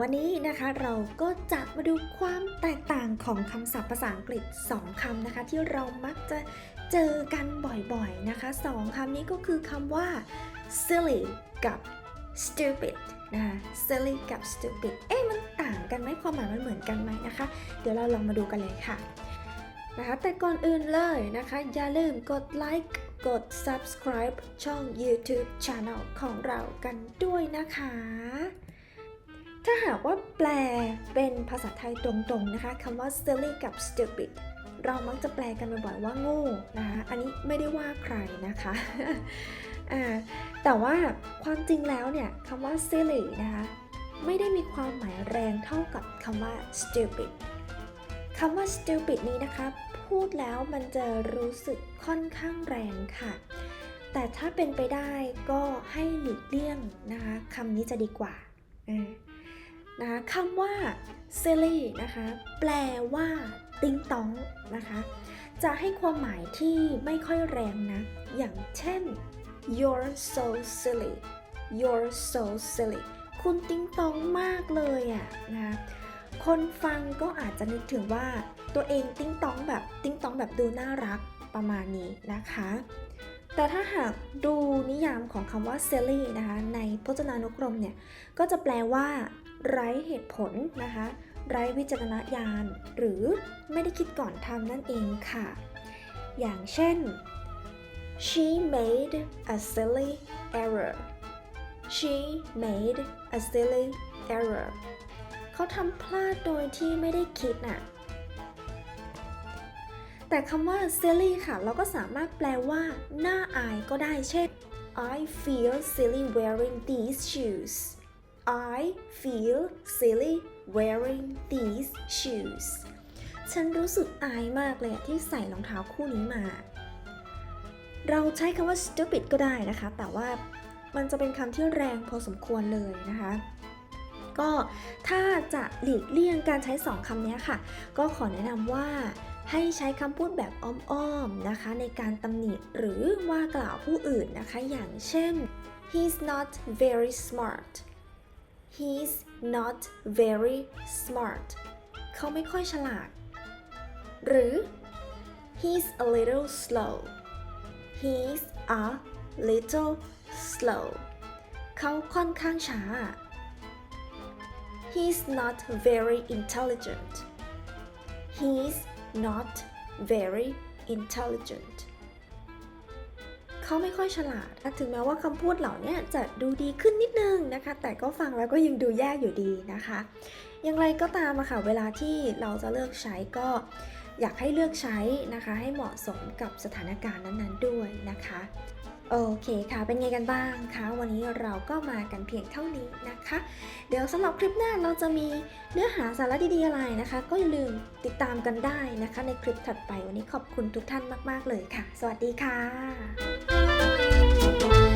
วันนี้นะคะเราก็จะมาดูความแตกต่างของคำศัพท์ภาษาอังกฤษ 2คำนะคะ ที่เรามักจะเจอกันบ่อยๆนะคะสองคำนี้ก็คือคำว่า silly กับ stupid นะคะ silly กับ stupid เอ๊ะมันต่างกันไหมความหมายมันเหมือนกันไหมนะคะ เดี๋ยวเราลองมาดูกันเลยค่ะนะคะแต่ก่อนอื่นเลยนะคะ อย่าลืมกดไลค์กด subscribe ช่อง YouTube Channel ของเรากันด้วยนะคะ ถ้าหากว่าแปลเป็นภาษาไทยตรงๆนะคะคำว่า silly กับ stupid เรามักจะแปลกันบ่อยๆว่าโง่นะคะ อันนี้ไม่ได้ว่าใครนะคะ แต่ว่าความจริงแล้วเนี่ยคำว่า silly นะคะไม่ได้มีความหมายแรงเท่ากับคำว่า stupid คำว่า stupid นี้นะคะ พูดแล้วมันจะรู้สึกค่อนข้างแรงค่ะ แต่ถ้าเป็นไปได้ก็ให้หลีกเลี่ยงนะคะคำนี้จะดีกว่าอ นะคะคำว่า silly นะคะแปลว่าติงตอง นะคะ จะให้ความหมายที่ไม่ค่อยแรงนะ อย่างเช่น you're so silly you're so silly คุณติงตองมากเลยอะนะคะคนฟังก็อาจจะนึกถึงว่าตัวเองติ้งตองแบบติ้งตองแบบดูน่ารักประมาณนี้นะคะ แต่ถ้าหากดูนิยามของคำว่า silly นะคะ ในพจนานุกรมเนี่ย ก็จะแปลว่า ไร้เหตุผลนะคะ ไร้วิจารณญาณ หรือไม่ได้คิดก่อนทำนั่นเองค่ะ อย่างเช่น she made a silly error she made a silly error เขาทำพลาดโดยที่ไม่ได้คิดน่ะ แต่คำว่า silly ค่ะ เราก็สามารถแปลว่า น่าอายก็ได้เช่น I feel silly wearing these shoes I feel silly wearing these shoes ฉันรู้สึกอายมากเลยที่ใส่รองเท้าคู่นี้มา เราใช้คำว่า stupid ก็ได้นะคะ แต่ว่ามันจะเป็นคำที่แรงพอสมควรเลยนะคะก็ถ้าจะหลีกเลี่ยงการใช้สองคำนี้ค่ะ ก็ขอแนะนำว่า ให้ใช้คำพูดแบบอ้อมๆนะคะ ในการตำหนิหรือว่ากล่าวผู้อื่นนะคะ อย่างเช่น he's not very smart he's not very smart เขาไม่ค่อยฉลาด หรือ he's a little slow he's a little slow เขาค่อนข้างช้า he's not very intelligent he's not very intelligent เขาไม่ค่อยฉลาด ถึงแม้ว่าคำพูดเหล่านี้จะดูดีขึ้นนิดนึงนะคะ แต่ก็ฟังแล้วก็ยังดูแย่อยู่ดีนะคะ อย่างไรก็ตามอะค่ะ เวลาที่เราจะเลือกใช้ก็อยากให้เลือกใช้นะคะ ให้เหมาะสมกับสถานการณ์นั้นๆด้วยนะคะ โอเคค่ะ เป็นไงกันบ้างคะ วันนี้เราก็มากันเพียงเท่านี้นะคะ เดี๋ยวสำหรับคลิปหน้าเราจะมีเนื้อหาสาระดีๆอะไรนะคะ ก็อย่าลืมติดตามกันได้นะคะ ในคลิปถัดไปวันนี้ขอบคุณทุกท่านมาก ๆ เลยค่ะ สวัสดีค่ะ